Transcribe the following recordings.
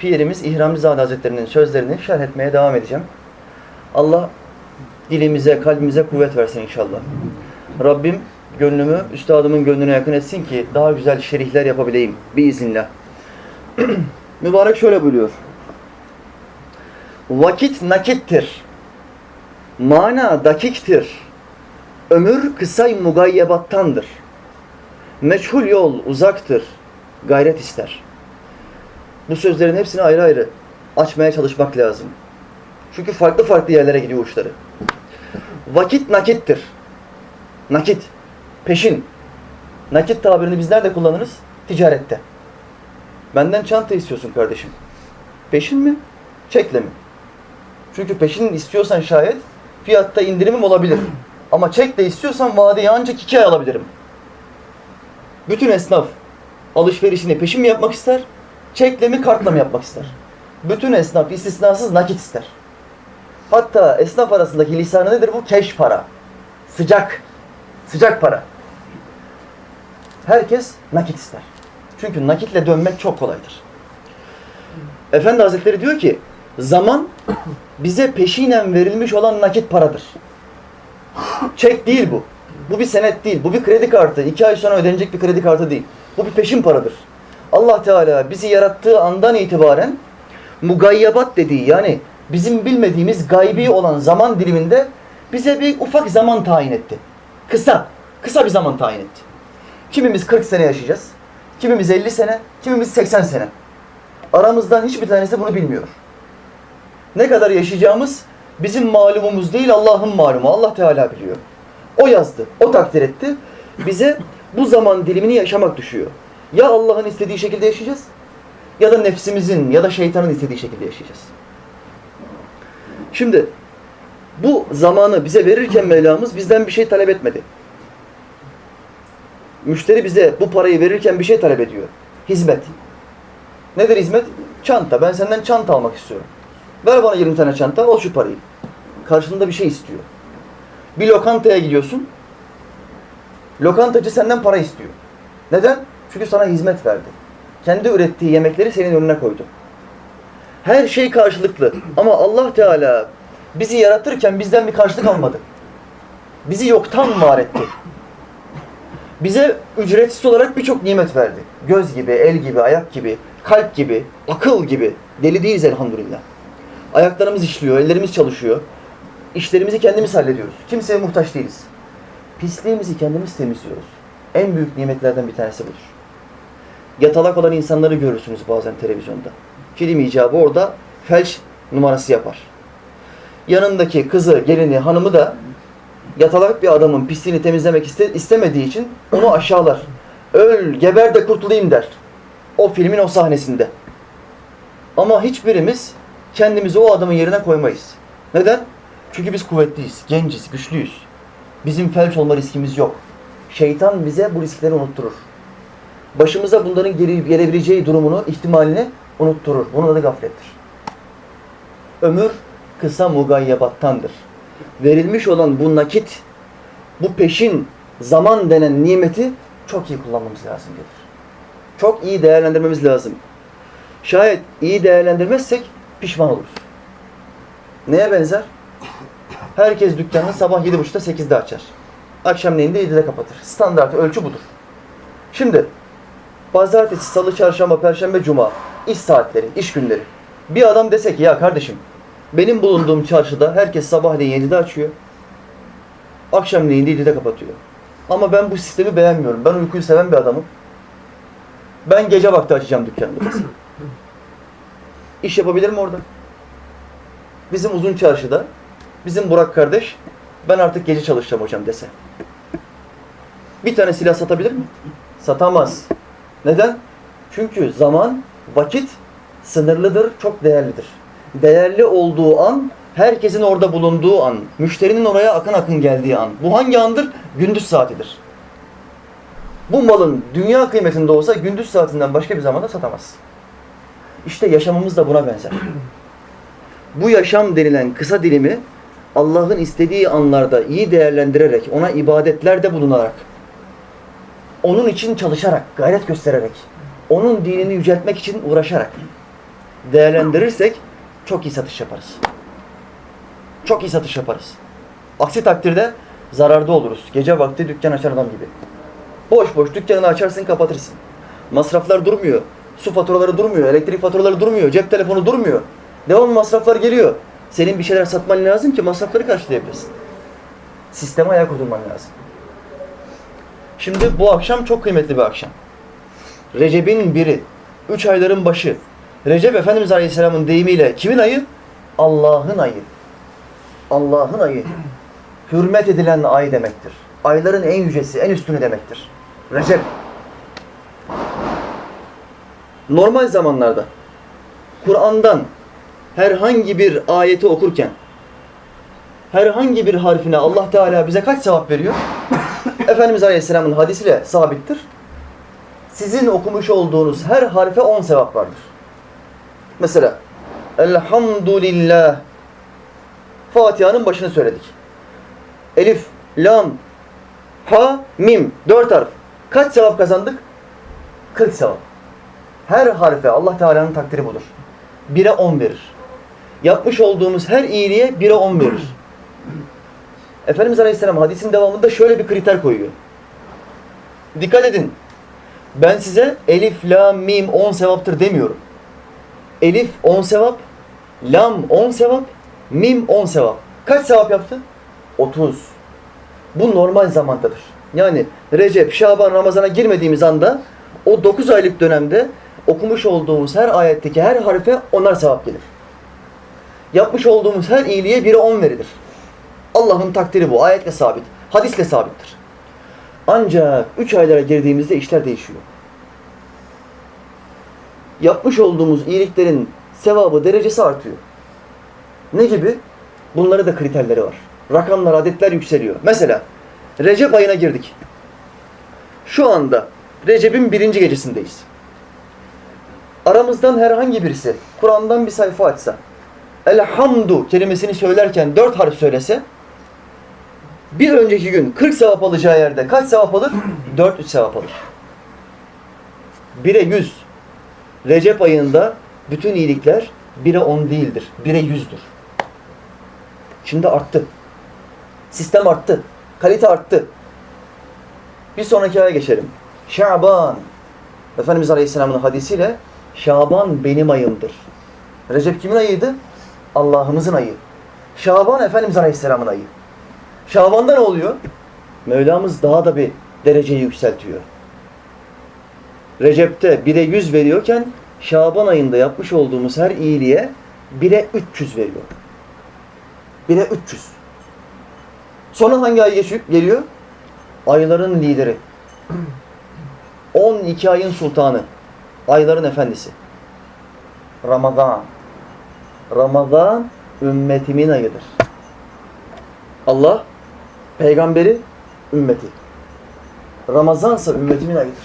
Pirimiz İhramlızade Hazretleri'nin sözlerini şerh etmeye devam edeceğim. Allah dilimize, kalbimize kuvvet versin inşallah. Rabbim gönlümü üstadımın gönlüne yakın etsin ki daha güzel şerihler yapabileyim biiznillah. Mübarek şöyle buyuruyor. Vakit nakittir. Mana dakiktir. Ömür kısay mugayyebattandır. Meçhul yol uzaktır. Gayret ister. Bu sözlerin hepsini ayrı ayrı açmaya çalışmak lazım. Çünkü farklı farklı yerlere gidiyor uçları. Vakit nakittir. Nakit. Peşin. Nakit tabirini biz nerede kullanırız? Ticarette. Benden çanta istiyorsun kardeşim. Peşin mi? Çekle mi? Çünkü peşin istiyorsan şayet fiyatta indirimim olabilir. Ama çekle istiyorsan vadeyi ancak iki ay alabilirim. Bütün esnaf alışverişini peşin mi yapmak ister? Çekle mi kartla mı yapmak ister? Bütün esnaf istisnasız nakit ister. Hatta esnaf arasındaki lisanı nedir bu? Keş para. Sıcak. Sıcak para. Herkes nakit ister. Çünkü nakitle dönmek çok kolaydır. Efendi Hazretleri diyor ki zaman bize peşinen verilmiş olan nakit paradır. Çek değil bu. Bu bir senet değil. Bu bir kredi kartı. İki ay sonra ödenecek bir kredi kartı değil. Bu bir peşin paradır. Allah Teala bizi yarattığı andan itibaren mugayyabat dediği yani bizim bilmediğimiz gaybi olan zaman diliminde bize bir ufak zaman tayin etti. Kısa, kısa bir zaman tayin etti. Kimimiz 40 sene yaşayacağız. Kimimiz 50 sene, kimimiz 80 sene. Aramızdan hiçbir tanesi bunu bilmiyor. Ne kadar yaşayacağımız bizim malumumuz değil Allah'ın malumu. Allah Teala biliyor. O yazdı, o takdir etti. Bize bu zaman dilimini yaşamak düşüyor. Ya Allah'ın istediği şekilde yaşayacağız ya da nefsimizin ya da şeytanın istediği şekilde yaşayacağız. Şimdi bu zamanı bize verirken Mevlamız bizden bir şey talep etmedi. Müşteri bize bu parayı verirken bir şey talep ediyor. Hizmet. Nedir hizmet? Çanta. Ben senden çanta almak istiyorum. Ver bana 20 tane çanta, al şu parayı. Karşılığında bir şey istiyor. Bir lokantaya gidiyorsun. Lokantacı senden para istiyor. Neden? Çünkü sana hizmet verdi. Kendi ürettiği yemekleri senin önüne koydu. Her şey karşılıklı. Ama Allah Teala bizi yaratırken bizden bir karşılık almadı. Bizi yoktan var etti. Bize ücretsiz olarak birçok nimet verdi. Göz gibi, el gibi, ayak gibi, kalp gibi, akıl gibi. Deli değiliz elhamdülillah. Ayaklarımız işliyor, ellerimiz çalışıyor. İşlerimizi kendimiz hallediyoruz. Kimseye muhtaç değiliz. Pisliğimizi kendimiz temizliyoruz. En büyük nimetlerden bir tanesi budur. Yatalak olan insanları görürsünüz bazen televizyonda. Film icabı orada felç numarası yapar. Yanındaki kızı, gelini, hanımı da yatalak bir adamın pisliğini temizlemek iste, istemediği için onu aşağılar. Öl, geber de kurtulayım der. O filmin o sahnesinde. Ama hiçbirimiz kendimizi o adamın yerine koymayız. Neden? Çünkü biz kuvvetliyiz, genciz, güçlüyüz. Bizim felç olma riskimiz yok. Şeytan bize bu riskleri unutturur. Başımıza bunların geri, gelebileceği durumunu, ihtimalini unutturur. Bunun adı gaflettir. Ömür kısa mugayyabattandır. Verilmiş olan bu nakit, bu peşin zaman denen nimeti çok iyi kullanmamız lazım gelir. Çok iyi değerlendirmemiz lazım. Şayet iyi değerlendirmezsek pişman oluruz. Neye benzer? Herkes dükkanını sabah 7.30'da 8'de açar. Akşamleyin de 7'de kapatır. Standart ölçü budur. Şimdi pazartesi, salı, çarşamba, perşembe, cuma iş saatleri, iş günleri. Bir adam dese ki ya kardeşim benim bulunduğum çarşıda herkes sabahleyin 7'de açıyor. Akşamleyin de 7'de kapatıyor. Ama ben bu sistemi beğenmiyorum. Ben uykuyu seven bir adamım. Ben gece vakti açacağım dükkanımı. İş yapabilir mi orada? Bizim uzun çarşıda bizim Burak kardeş ben artık gece çalışacağım hocam dese. Bir tane silah satabilir mi? Satamaz. Neden? Çünkü zaman, vakit sınırlıdır, çok değerlidir. Değerli olduğu an, herkesin orada bulunduğu an, müşterinin oraya akın akın geldiği an. Bu hangi andır? Gündüz saatidir. Bu malın dünya kıymetinde olsa gündüz saatinden başka bir zamanda satamaz. İşte yaşamımız da buna benzer. Bu yaşam denilen kısa dilimi Allah'ın istediği anlarda iyi değerlendirerek, ona ibadetlerde bulunarak, onun için çalışarak, gayret göstererek, onun dinini yüceltmek için uğraşarak değerlendirirsek çok iyi satış yaparız. Çok iyi satış yaparız. Aksi takdirde zararda oluruz. Gece vakti dükkan açan adam gibi. Boş boş dükkanını açarsın kapatırsın. Masraflar durmuyor. Su faturaları durmuyor. Elektrik faturaları durmuyor. Cep telefonu durmuyor. Devamlı masraflar geliyor. Senin bir şeyler satman lazım ki masrafları karşılayabilirsin. Sisteme ayak uydurman lazım. Şimdi bu akşam çok kıymetli bir akşam. Recep'in biri. Üç ayların başı. Recep Efendimiz Aleyhisselam'ın deyimiyle kimin ayı? Allah'ın ayı. Allah'ın ayı. Hürmet edilen ay demektir. Ayların en yücesi, en üstünü demektir. Recep. Normal zamanlarda Kur'an'dan herhangi bir ayeti okurken herhangi bir harfine Allah Teala bize kaç sevap veriyor? Efendimiz Aleyhisselam'ın hadisiyle sabittir. Sizin okumuş olduğunuz her harfe 10 sevap vardır. Mesela Elhamdülillah Fatiha'nın başını söyledik. Elif, Lam, Ha, Mim. Dört harf. Kaç sevap kazandık? 40 sevap. Her harfe Allah Teala'nın takdiri budur. 1'e 10 verir. Yapmış olduğumuz her iyiliğe 1'e 10 verir. Efendimiz Aleyhisselam hadisin devamında şöyle bir kriter koyuyor. Dikkat edin. Ben size elif, la, mim 10 sevaptır demiyorum. Elif 10 sevap, lam 10 sevap, mim 10 sevap. Kaç sevap yaptı? 30. Bu normal zamandadır. Yani Recep, Şaban, Ramazan'a girmediğimiz anda o 9 aylık dönemde okumuş olduğumuz her ayetteki her harfe onar sevap gelir. Yapmış olduğumuz her iyiliğe 1'e 10 verilir. Allah'ın takdiri bu. Ayetle sabit. Hadisle sabittir. Ancak 3 aylara girdiğimizde işler değişiyor. Yapmış olduğumuz iyiliklerin sevabı, derecesi artıyor. Ne gibi? Bunları da kriterleri var. Rakamlar, adetler yükseliyor. Mesela Recep ayına girdik. Şu anda Recep'in birinci gecesindeyiz. Aramızdan herhangi birisi Kur'an'dan bir sayfa açsa, Elhamdu kelimesini söylerken dört harf söylese, bir önceki gün 40 sevap alacağı yerde kaç sevap alır? 400 sevap alır. 1'e 100. Recep ayında bütün iyilikler 1'e 10 değildir. 1'e 100'dür. Şimdi arttı. Sistem arttı. Kalite arttı. Bir sonraki aya geçelim. Şaban. Efendimiz Aleyhisselam'ın hadisiyle Şaban benim ayımdır. Recep kimin ayıydı? Allah'ımızın ayı. Şaban Efendimiz Aleyhisselam'ın ayı. Şaban'da ne oluyor? Mevlamız daha da bir dereceyi yükseltiyor. Recep'te 1'e 100 veriyorken Şaban ayında yapmış olduğumuz her iyiliğe 1'e 300 veriyor. 1'e 300. Sonra hangi ay geçiyor, geliyor? Ayların lideri. 12 ayın sultanı. Ayların efendisi. Ramazan. Ramazan ümmetimin ayıdır. Allah peygamberi ümmeti. Ramazansa ümmetimin ayıdır.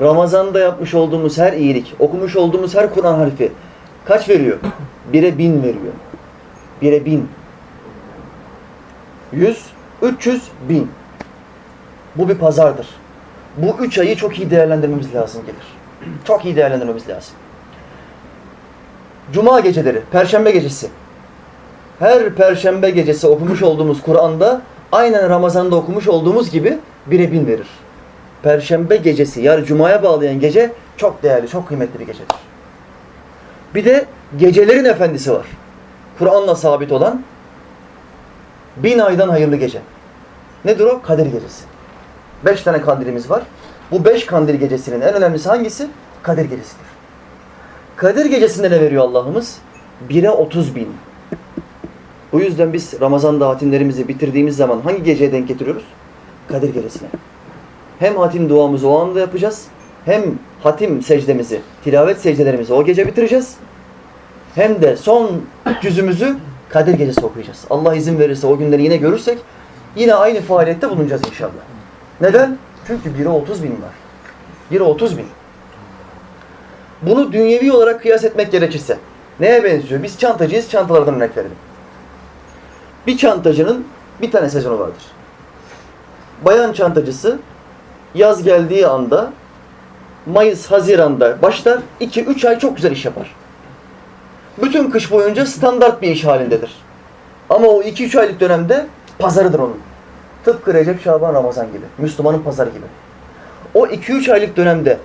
Ramazan'da yapmış olduğumuz her iyilik, okumuş olduğumuz her Kur'an harfi kaç veriyor? Bire bin veriyor. Bire bin. Yüz, üç yüz, bin. Bu bir pazardır. Bu üç ayı çok iyi değerlendirmemiz lazım gelir. Çok iyi değerlendirmemiz lazım. Cuma geceleri, Perşembe gecesi. Her Perşembe gecesi okumuş olduğumuz Kur'an'da aynen Ramazan'da okumuş olduğumuz gibi bire bin verir. Perşembe gecesi, yani Cuma'ya bağlayan gece çok değerli, çok kıymetli bir gecedir. Bir de gecelerin efendisi var. Kur'an'la sabit olan bin aydan hayırlı gece. Nedir o? Kadir gecesi. Beş tane kandilimiz var. Bu beş kandil gecesinin en önemlisi hangisi? Kadir gecesidir. Kadir gecesinde ne veriyor Allah'ımız? Bire otuz bin. Bu yüzden biz Ramazan'da hatimlerimizi bitirdiğimiz zaman hangi geceye denk getiriyoruz? Kadir gecesine. Hem hatim duamızı o anda yapacağız, hem hatim secdemizi, tilavet secdelerimizi o gece bitireceğiz. Hem de son cüzümüzü Kadir gecesi okuyacağız. Allah izin verirse o günleri yine görürsek yine aynı faaliyette bulunacağız inşallah. Neden? Çünkü 1'e 30 bin var. 1'e 30 bin. Bunu dünyevi olarak kıyas etmek gerekirse neye benziyor? Biz çantacıyız, çantalardan örnek verelim. Bir çantacının bir tane sezonu vardır. Bayan çantacısı yaz geldiği anda Mayıs, Haziran'da başlar. 2-3 ay çok güzel iş yapar. Bütün kış boyunca standart bir iş halindedir. Ama o 2-3 aylık dönemde pazarıdır onun. Tıpkı Recep, Şaban, Ramazan gibi. Müslümanın pazarı gibi. O 2-3 aylık dönemde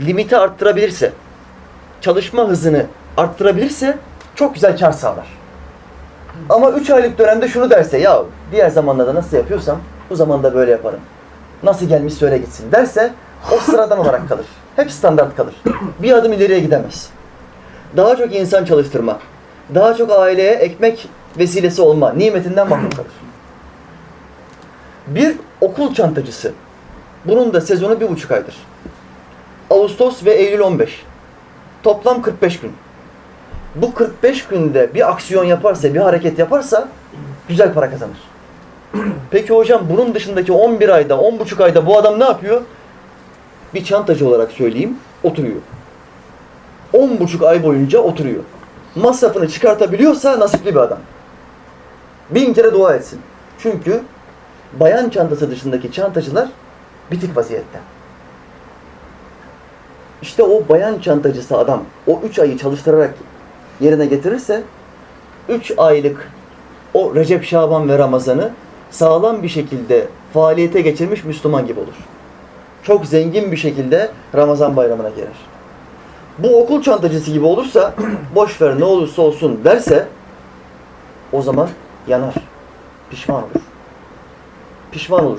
limiti arttırabilirse, çalışma hızını arttırabilirse çok güzel kar sağlar. Ama 3 aylık dönemde şunu derse, ya diğer zamanlarda nasıl yapıyorsam bu zamanda böyle yaparım. Nasıl gelmiş söyle gitsin derse o sıradan olarak kalır. Hep standart kalır. Bir adım ileriye gidemez. Daha çok insan çalıştırma, daha çok aileye ekmek vesilesi olma nimetinden mahrum kalır. Bir okul çantacısı. Bunun da sezonu bir buçuk aydır. Ağustos ve Eylül 15. Toplam 45 gün. Bu 45 günde bir aksiyon yaparsa, bir hareket yaparsa güzel para kazanır. Peki hocam bunun dışındaki 11 ayda, 10 buçuk ayda bu adam ne yapıyor? Bir çantacı olarak söyleyeyim, oturuyor. 10 buçuk ay boyunca oturuyor. Masrafını çıkartabiliyorsa nasipli bir adam. Bin kere dua etsin. Çünkü bayan çantası dışındaki çantacılar bitik vaziyette. İşte o bayan çantacısı adam o 3 ayı çalıştırarak yerine getirirse 3 aylık o Recep, Şaban ve Ramazan'ı sağlam bir şekilde faaliyete geçirmiş Müslüman gibi olur. Çok zengin bir şekilde Ramazan bayramına girer. Bu okul çantacısı gibi olursa boş ver ne olursa olsun derse o zaman yanar. Pişman olur. Pişman olur.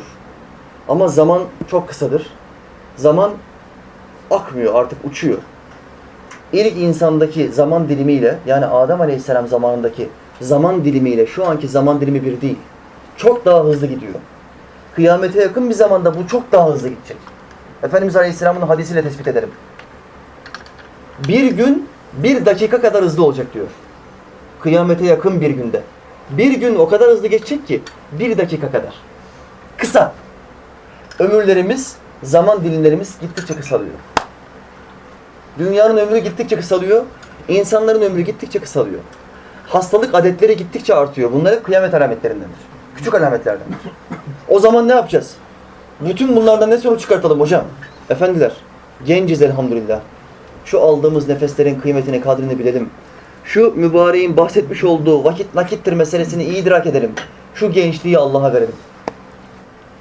Ama zaman çok kısadır. Zaman akmıyor artık uçuyor. İlk insandaki zaman dilimiyle yani Adem Aleyhisselam zamanındaki zaman dilimiyle şu anki zaman dilimi bir değil. Çok daha hızlı gidiyor. Kıyamete yakın bir zamanda bu çok daha hızlı gidecek. Efendimiz Aleyhisselam'ın hadisiyle tespit edelim. Bir gün bir dakika kadar hızlı olacak diyor. Kıyamete yakın bir günde. Bir gün o kadar hızlı geçecek ki bir dakika kadar. Kısa. Ömürlerimiz, zaman dilimlerimiz gittikçe kısalıyor. Dünyanın ömrü gittikçe kısalıyor. İnsanların ömrü gittikçe kısalıyor. Hastalık adetleri gittikçe artıyor. Bunlar hep kıyamet alametlerindendir. Küçük alametlerdendir. O zaman ne yapacağız? Bütün bunlardan ne sonuç çıkartalım hocam? Efendiler, genciz elhamdülillah. Şu aldığımız nefeslerin kıymetini, kadrini bilelim. Şu mübareğin bahsetmiş olduğu vakit nakittir meselesini iyi idrak edelim. Şu gençliği Allah'a verelim.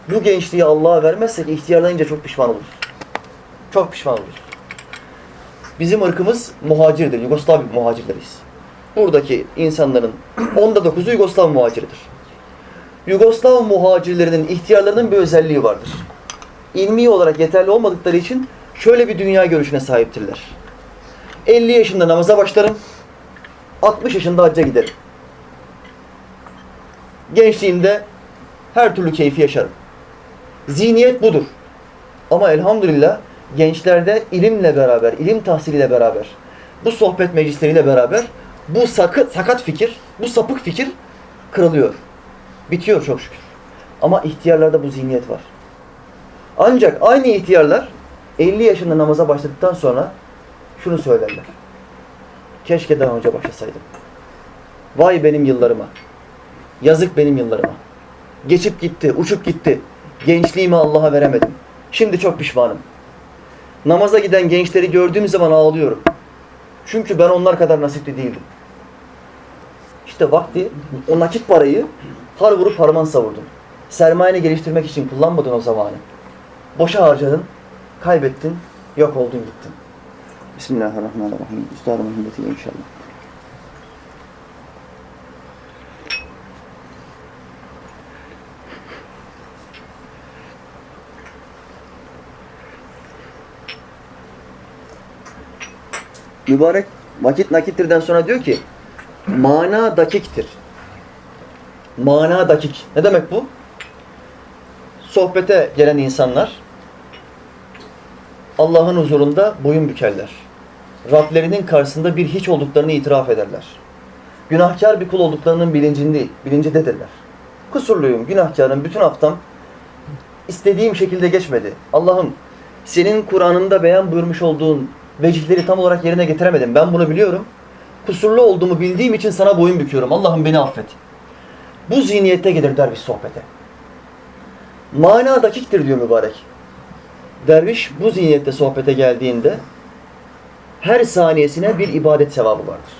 Bu gençliği Allah'a vermezsek ihtiyarlayınca çok pişman oluruz. Çok pişman oluruz. Bizim ırkımız muhacirdir. Yugoslav muhacirleriyiz. Buradaki insanların onda dokuzu Yugoslav muhaciridir. Yugoslav muhacirlerinin ihtiyarlarının bir özelliği vardır. İlmi olarak yeterli olmadıkları için şöyle bir dünya görüşüne sahiptirler. 50 yaşında namaza başlarım, 60 yaşında hacca giderim. Gençliğimde her türlü keyfi yaşarım. Zihniyet budur. Ama elhamdülillah gençlerde ilimle beraber, ilim tahsiliyle beraber, bu sohbet meclisleriyle beraber bu sakı, sakat fikir, bu sapık fikir kırılıyor. Bitiyor çok şükür. Ama ihtiyarlarda bu zihniyet var. Ancak aynı ihtiyarlar 50 yaşında namaza başladıktan sonra şunu söylerler. Keşke daha önce başlasaydım. Vay benim yıllarıma. Yazık benim yıllarıma. Geçip gitti, uçup gitti. Gençliğimi Allah'a veremedim. Şimdi çok pişmanım. Namaza giden gençleri gördüğüm zaman ağlıyorum. Çünkü ben onlar kadar nasipli değildim. İşte vakti, o nakit parayı har vurup harman savurdun. Sermayeni geliştirmek için kullanmadın o zamanı. Boşa harcadın, kaybettin, yok oldun gittin. Bismillahirrahmanirrahim. Üstadımın himmetiyle inşallah. Mübarek vakit nakittirden sonra diyor ki mana dakiktir. Mana dakik. Ne demek bu? Sohbete gelen insanlar Allah'ın huzurunda boyun bükerler. Rablerinin karşısında bir hiç olduklarını itiraf ederler. Günahkar bir kul olduklarının bilincinde, bilincindedirler. Kusurluyum, günahkarım, bütün haftam istediğim şekilde geçmedi. Allah'ım senin Kur'an'ında beyan buyurmuş olduğun vecihleri tam olarak yerine getiremedim. Ben bunu biliyorum. Kusurlu olduğumu bildiğim için sana boyun büküyorum. Allah'ım beni affet. Bu zihniyette gelir derviş sohbete. Mana dakiktir diyor mübarek. Derviş bu zihniyette sohbete geldiğinde her saniyesine bir ibadet sevabı vardır.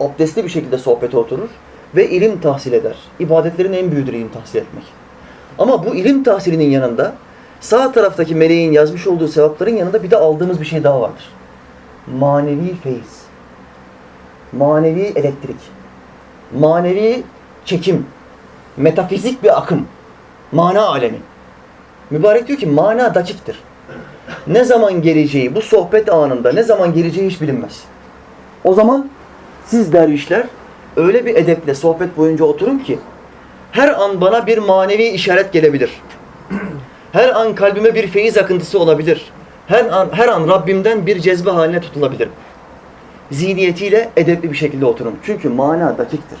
abdestli bir şekilde sohbete oturur ve ilim tahsil eder. İbadetlerin en büyüğüdür ilim tahsil etmek. Ama bu ilim tahsilinin yanında sağ taraftaki meleğin yazmış olduğu sevapların yanında bir de aldığımız bir şey daha vardır. Manevi feyiz. Manevi elektrik. Manevi çekim. Metafizik bir akım. Mana alemi. Mübarek diyor ki mana dakiktir. Ne zaman geleceği bu sohbet anında ne zaman geleceği hiç bilinmez. O zaman siz dervişler öyle bir edeple sohbet boyunca oturun ki her an bana bir manevi işaret gelebilir. Her an kalbime bir feyiz akıntısı olabilir. Her an, her an Rabbimden bir cezbe haline tutulabilirim. Zihniyetiyle edepli bir şekilde oturun. Çünkü mana dakiktir.